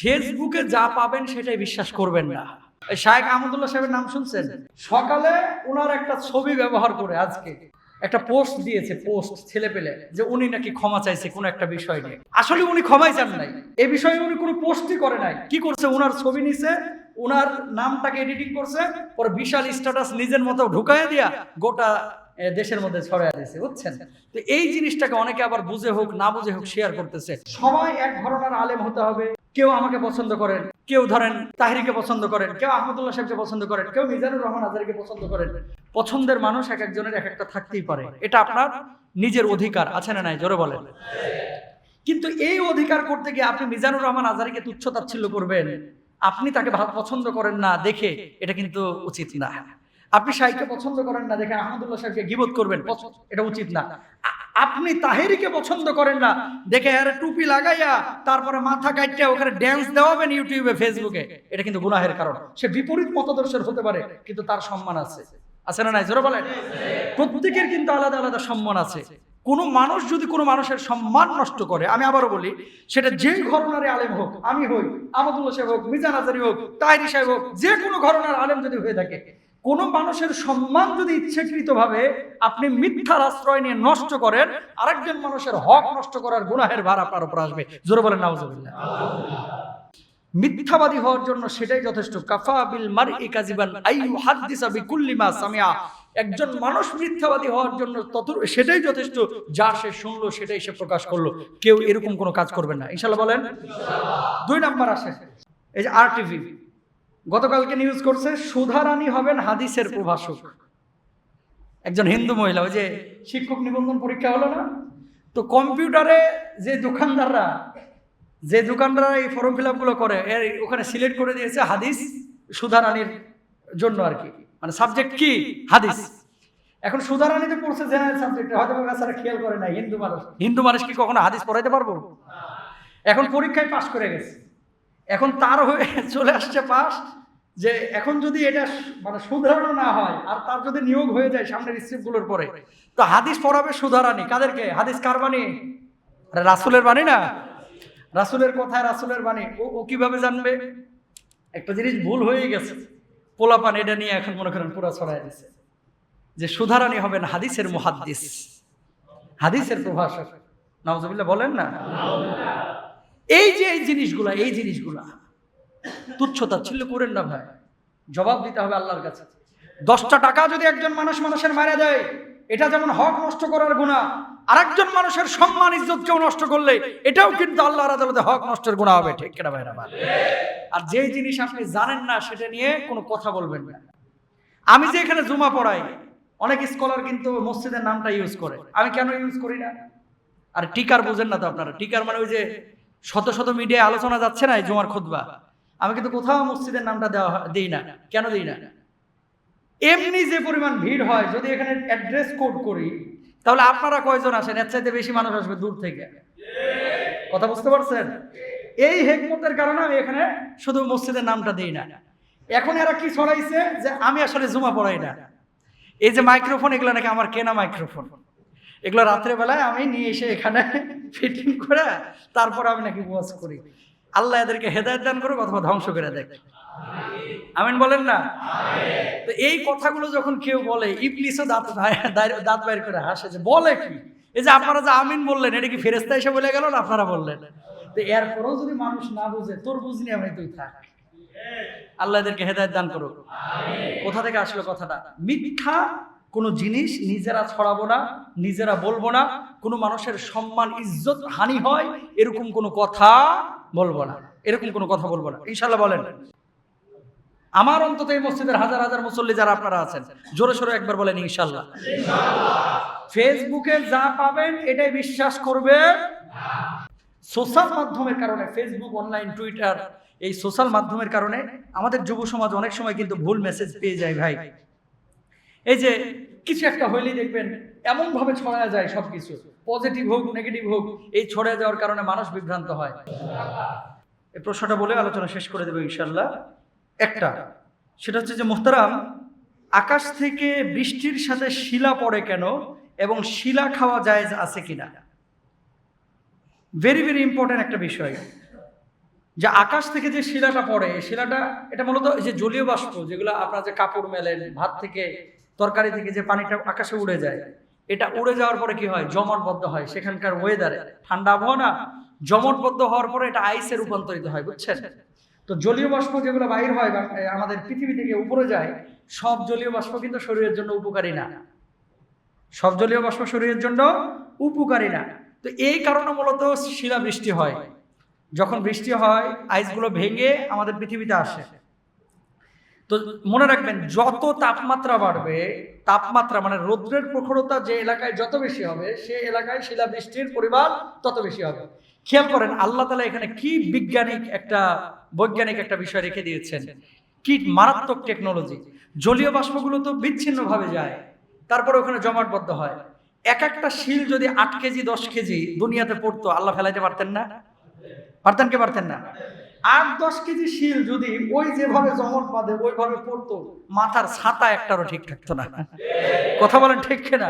ফেসবুকে যা পাবেন সেটাই বিশ্বাস করবেন না। শায়েখ আহমদুল্লাহ সাহেবের নাম শুনছেন? সকালে ওনার একটা ছবি ব্যবহার করে আজকে একটা পোস্ট দিয়েছে, পোস্ট, ছেলে পেলে, যে উনি নাকি ক্ষমা চাইছে কোনো একটা বিষয় নিয়ে। আসলে উনি ক্ষমাই চান নাই। এ বিষয়ে উনি কোনো পোস্টই করে নাই। কি করছে? ওনার ছবি নিছে ওনার নামটাকে এডিটিং করছে পরে বিশাল স্ট্যাটাস নিজের মতো ঢুকায় দিয়া গোটা দেশের মধ্যে ছড়ায় দিয়েছে বুঝছেন? তো এই জিনিসটাকে অনেকে আবার বুঝে হোক, না বুঝে হোক শেয়ার করতেছে। সবাই এক ধরনের আলেম হতে হবে। কেউ আমাকে পছন্দ করেন, কেউ ধরেন তাহিরিকে পছন্দ করেন, কেউ আহমদুল্লাহ সাহেবকে পছন্দ করেন, কেউ মিজানুর রহমান আজারিকে পছন্দ করেন। পছন্দের মানুষ এক একজনের এক একটা থাকতেই পারে। এটা আপনার নিজের অধিকার, আছে না নাই? জোরে বলেন। কিন্তু এই অধিকার করতে গিয়ে আপনি মিজানুর রহমান আজারিকে তুচ্ছ তাচ্ছিল্য করবেন, আপনি তাকে পছন্দ করেন না দেখে, এটা কিন্তু উচিত না। আপনি শাইকে পছন্দ করেন না দেখে আহমদুল্লাহ সাহেবকে গিবত করবেন এটা উচিত না। আপনি তাহেরিকে পছন্দ করেন না দেখে আরে টুপি লাগাইয়া তারপরে মাথা কাটিয়া ওখানে ড্যান্স দেওয়াবেন ইউটিউবে ফেসবুকে এটা কিন্তু গুনাহের কারণ। সে বিপরীত মতদর্শের হতে পারে কিন্তু তার সম্মান আছে। আছে না নাই? জোরে বলেন। প্রত্যেকের কিন্তু আলাদা আলাদা সম্মান আছে। কোনো মানুষ যদি কোনো মানুষের সম্মান নষ্ট করে আমি আবারও বলি সেটা যে ঘরনারে আলেম হোক আমি হই আমাদুল্লাহ সাহেব হোক মিজান আজারি হোক তাইরি সাহেব হোক যে কোনো ঘরনার আলেম যদি হয়ে থাকে কোনো মানুষের সম্মান যদি ইচ্ছাকৃতভাবে আপনি মিথ্যার আশ্রয় নিয়ে নষ্ট করেন, আরেকজন মানুষের হক নষ্ট করার গুনাহের ভার আপনার উপর আসবে। জোরে বলেন মিথ্যাবাদী হওয়ার জন্য সেটাই যথেষ্ট। কাফা বিল মারই কাজিবান আইয়ু হাদিসা সামিয়া। একজন মানুষ মিথ্যাবাদী হওয়ার জন্য তত সেটাই যথেষ্ট, যা সে শুনলো, সেটাই সে প্রকাশ করল। কেউ এরকম কোনো কাজ করবে না। ইনশাল্লাহ বলেন। দুই নাম্বার আসে, এই যে আর টিভি গতকালকে নিউজ করছে সুধারানী হবেন হাদিসের প্রভাষক। একজন হিন্দু মহিলা ওই যে শিক্ষক নিবন্ধন পরীক্ষা হলো না? তো কম্পিউটারে যে দোকানদাররা যে দোকানদাররা এই ফর্ম ফিল আপগুলো করে এর ওখানে সিলেক্ট করে দিয়েছে হাদিস সুধারানীর জন্য আর কি। মানে সাবজেক্ট কি? হাদিস। এখন সুধা রানীতে পড়ছে জেনারেল সাবজেক্টে হয়তো বেচারা খেয়াল করে না হিন্দু মানুষ। হিন্দু মানুষ কি কখনো হাদিস পড়াইতে পারব? এখন পরীক্ষায় পাশ করে গেছে। এখন তার হয়ে চলে আসছে পাস যে এখন যদি এটা মানে শুধরানো না হয়, আর তার যদি নিয়োগ হয়ে যায় সামনের স্ক্রিপ্টগুলোর পরে, তো হাদিস পড়াবে সুধারানি কাদেরকে? হাদিস কার বাণী? আরে রাসুলের বাণী না? রাসুলের কথায় রাসুলের বাণী। ও ও কীভাবে জানবে? একটা জিনিস ভুল হয়ে গেছে। পোলাপান এটা নিয়ে এখন মনে করেন পুরা ছড়াই দিছে। যে সুধারানি হবেন হাদিসের মুহাদ্দিস। হাদিসের প্রভাষক। নওয়াজবিল্লাহ বলেন না? এই যে এই জিনিসগুলা এই জিনিসগুলা, তুচ্ছতা তাচ্ছিল্য করেন না ভাই। জবাব দিতে হবে আল্লাহর কাছে। দশটা টাকা যদি একজন মানুষ মানুষের মারা দেয়, এটা যেমন হক নষ্ট করার গুণা, আরেকজন মানুষের সম্মান ইজ্জত কেউ নষ্ট করলে, এটাও কিন্তু আল্লাহর আদালতে হক নষ্টের গুণা হবে। ঠিক কেনা ভাইরা আর যেই জিনিস আপনি জানেন না, সেটা নিয়ে কোনো কথা বলবেন না। আমি যে এখানে জুমা পড়াই, অনেক স্কলার কিন্তু মসজিদের নামটা ইউজ করে। আমি কেন ইউজ করি না? আর টিকার বুঝেন না তো আপনারা। টিকার মানে ওই যে শত শত মিডিয়ায় আলোচনা যাচ্ছে না এই জুমার খুতবা। আমি কিন্তু কোথাও মসজিদের নামটা দেওয়া দিই না। কেন দিই না? এমনি যে পরিমাণ ভিড় হয়, যদি এখানে অ্যাড্রেস কোড করি, তাহলে আপনারা কয়জন আসেন এর চাইতে বেশি মানুষ আসবে দূর থেকে। কথা বুঝতে পারছেন? এই হেকমতের কারণে আমি এখানে শুধু মসজিদের নামটা দিই না। এখন এরা কি ছড়াইছে যে আমি আসলে জুমা পড়াই না। এই যে মাইক্রোফোন এগুলো নাকি আমার কেনা মাইক্রোফোন এগুলো রাত্রে বেলায় আমি নিয়ে এসে এখানে ফিটিং করে তারপর আমি নাকি ওয়াজ করি। আল্লাহ এদেরকে হেদায়ত দান করুক অথবা ধ্বংস করে দেখ। আমিন বলেন না? তো এই কথাগুলো যখন কেউ বলে, ইবলিসও দাঁত দাঁত বাইর করে হাসে যে, বলে কি? এই যে আপনারা যে আমিন বললেন, এটা কি ফেরেস্তা এসে বলে গেল না আপনারা বললেন? তো এরপরেও যদি মানুষ না বুঝে, তোর বুঝনি আমি তুই থাক। আল্লাহ এদেরকে হেদায়ত দান করুক। কোথা থেকে আসলো কথাটা? মিথ্যা কোনো জিনিস নিজেরা ছড়াবো না, নিজেরা বলব না, কোনো মানুষের সম্মান, ইজ্জত হানি হয়, এরকম কোনো কথা বলব না, এরকম কোনো কথা বলব না। ইনশাল্লাহ বলেন। আমার অন্তত এই মসজিদের হাজার হাজার মুসল্লি যারা আপনারা আছেন, জোরে সোরে একবার বলেন ইনশাল্লাহ ফেসবুকে যা পাবেন, এটাই বিশ্বাস করবে সোশ্যাল মাধ্যমের কারণে, ফেসবুক, অনলাইন, টুইটার, এই সোশ্যাল মাধ্যমের কারণে আমাদের যুব সমাজ অনেক সময় কিন্তু ভুল মেসেজ পেয়ে যায় ভাই। এই যে কিছু একটা হইলেই দেখবেন এমন ভাবে ছড়ায় যায় সবকিছু। পজিটিভ হোক নেগেটিভ হোক, এই ছড়ায় যাওয়ার কারণে মানুষ বিভ্রান্ত হয়। এই প্রশ্নটা বলে আলোচনা শেষ করে দেবে ইনশাল্লাহ একটা, সেটা হচ্ছে যে, মোহতারাম, আকাশ থেকে বৃষ্টির সাথে শিলা পড়ে কেন এবং শিলা খাওয়া যায় আছে কিনা? ভেরি ভেরি ইম্পর্টেন্ট একটা বিষয়। যে, আকাশ থেকে যে শিলাটা পড়ে শিলাটা, এটা মূলত যে জলীয় বাষ্প, যেগুলো আপনার যে কাপড় মেলেন, ভাত থেকে তরকারি থেকে যে পানিটা আকাশে উড়ে যায়, এটা উড়ে যাওয়ার পরে কি হয়? জমটবদ্ধ হয়। সেখানকার ওয়েদারে ঠান্ডা আবহাওয়া না জমটবদ্ধ হওয়ার পরে এটা আইসে রূপান্তরিত হয়, বুঝছেন? তো জলীয় বাষ্প যেগুলো বাইর হয় আমাদের পৃথিবী থেকে উপরে যায়, সব জলীয় বাষ্প কিন্তু শরীরের জন্য উপকারী না। সব জলীয় বাষ্প শরীরের জন্য উপকারী না। তো এই কারণে মূলত শিলা বৃষ্টি হয়। যখন বৃষ্টি হয় আইসগুলো ভেঙে আমাদের পৃথিবীতে আসে। তো মনে রাখবেন, যত তাপমাত্রা বাড়বে, তাপমাত্রা মানে রৌদ্রের প্রখরতা যে এলাকায় যত বেশি হবে, সে এলাকায় শিলাবৃষ্টির পরিমাণ তত বেশি হবে। খেয়াল করেন, আল্লাহ তালা এখানে কি বিজ্ঞানিক একটা, বৈজ্ঞানিক একটা বিষয় রেখে দিয়েছেন। কি মারাত্মক টেকনোলজি জলীয় বাষ্পগুলো তো বিচ্ছিন্নভাবে যায়, তারপরে ওখানে জমাটবদ্ধ হয়। এক একটা শিল যদি আট কেজি, দশ কেজি দুনিয়াতে পড়তো, আল্লাহ ফেলাইতে পারতেন না? পারতেন কে পারতেন না? আট দশ কেজি শিল যদি ওই যেভাবে জমট বাঁধে, ওইভাবে পড়তো, মাথার ছাতা একটারও ঠিক থাকতো না। কথা বলেন ঠিক না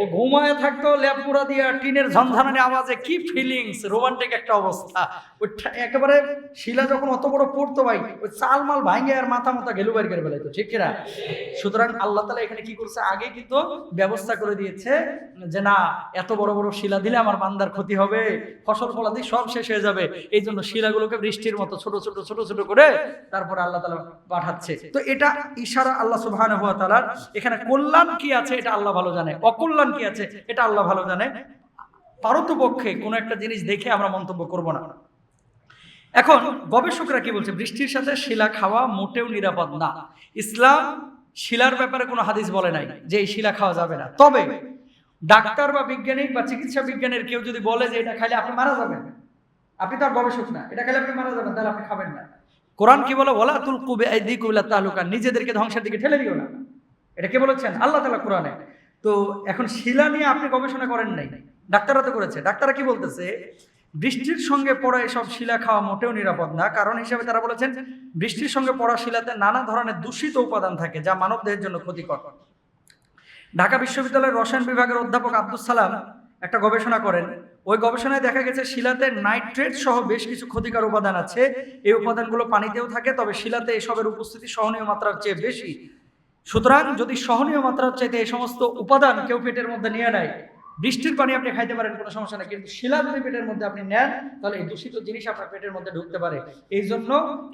ও ঘুমায় থাকতো ল্যাপুরা দিয়া টিনের ঝনঝনানি আওয়াজে কি ফিলিংস রোমান্টিক একটা অবস্থা। ওই একেবারে শিলা যখন অত বড় পড়তো ভাই, ওই চাল মাল ভাঙে আর মাথা মাথা গেলু বাইর করে ফেলাইতো, ঠিক কিনা? সুতরাং আল্লাহ তালা এখানে কি করছে? আগে কিন্তু ব্যবস্থা করে দিয়েছে যে না, এত বড় বড় শিলা দিলে আমার বান্দার ক্ষতি হবে, ফসল ফলাদি সব শেষ হয়ে যাবে। এই জন্য শিলাগুলোকে বৃষ্টির মতো ছোট ছোট ছোট ছোট করে তারপরে আল্লাহ তালা পাঠাচ্ছে। তো এটা ইশারা আল্লাহ তালার এখানে কল্যাণ কি আছে এটা আল্লাহ ভালো জানে। অকল্যাণ কি আছে? এটা আল্লাহ ভালো জানে। পারতপক্ষে কোনো একটা জিনিস দেখে আমরা মন্তব্য করব না। এখন গবেষকরা কি বলছে? বৃষ্টির সাথে শিলা খাওয়া মোটেও নিরাপদ না। ইসলাম শিলার ব্যাপারে কোনো হাদিস বলে নাই যে এই শিলা খাওয়া যাবে না। তবে ডাক্তার বা বিজ্ঞানী বা চিকিৎসা বিজ্ঞানের কেউ যদি বলে যে এটা খাইলে আপনি মারা যাবেন, আপনি তার গবেষক না। এটা খাইলে আপনি মারা যাবেন, তাহলে আপনি খাবেন না। কোরআন কি বলে? ওলা তুল কুবে তালুকা নিজেদেরকে ধ্বংসের দিকে ঠেলে দিও না। এটা কে বলেছেন? আল্লাহ তালা কোরআনে। তো এখন শিলা নিয়ে আপনি গবেষণা করেন নাই। ডাক্তাররা তো করেছে। ডাক্তাররা কি বলতেছে? বৃষ্টির সঙ্গে পড়া এসব শিলা খাওয়া মোটেও নিরাপদ না। কারণ হিসেবে তারা বলেছেন, বৃষ্টির সঙ্গে পড়া শিলাতে নানা ধরনের দূষিত উপাদান থাকে যা মানব দেহের জন্য ক্ষতিকর। ঢাকা বিশ্ববিদ্যালয়ের রসায়ন বিভাগের অধ্যাপক আব্দুল সালাম একটা গবেষণা করেন। ওই গবেষণায় দেখা গেছে, শিলাতে নাইট্রেট সহ বেশ কিছু ক্ষতিকর উপাদান আছে। এই উপাদানগুলো পানিতেও থাকে, তবে শিলাতে এসবের উপস্থিতি সহনীয় মাত্রার চেয়ে বেশি। সুতরাং যদি সহনীয় মাত্রার চাইতে এই সমস্ত উপাদান কেউ পেটের মধ্যে নিয়ে নেয় বৃষ্টির পানি আপনি খাইতে পারেন কোনো সমস্যা নেই কিন্তু শিলা যদি পেটের মধ্যে আপনি নেন তাহলে এই দূষিত জিনিস আপনার পেটের মধ্যে ঢুকতে পারে এই জন্য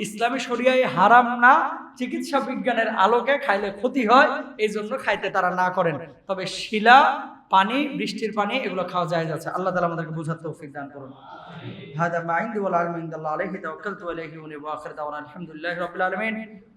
ইসলামী শরিয়ায় হারাম না চিকিৎসা বিজ্ঞানের আলোকে খাইলে ক্ষতি হয় এই জন্য খাইতে তারা না করেন তবে শিলা পানি বৃষ্টির পানি এগুলো খাওয়া যায় যাচ্ছে আল্লাহ তালা আমাদেরকে বুঝার তৌফিক দান করুন هذا ما عندي والعلم عند الله عليه توكلت عليه وني واخر دعوانا الحمد لله رب العالمين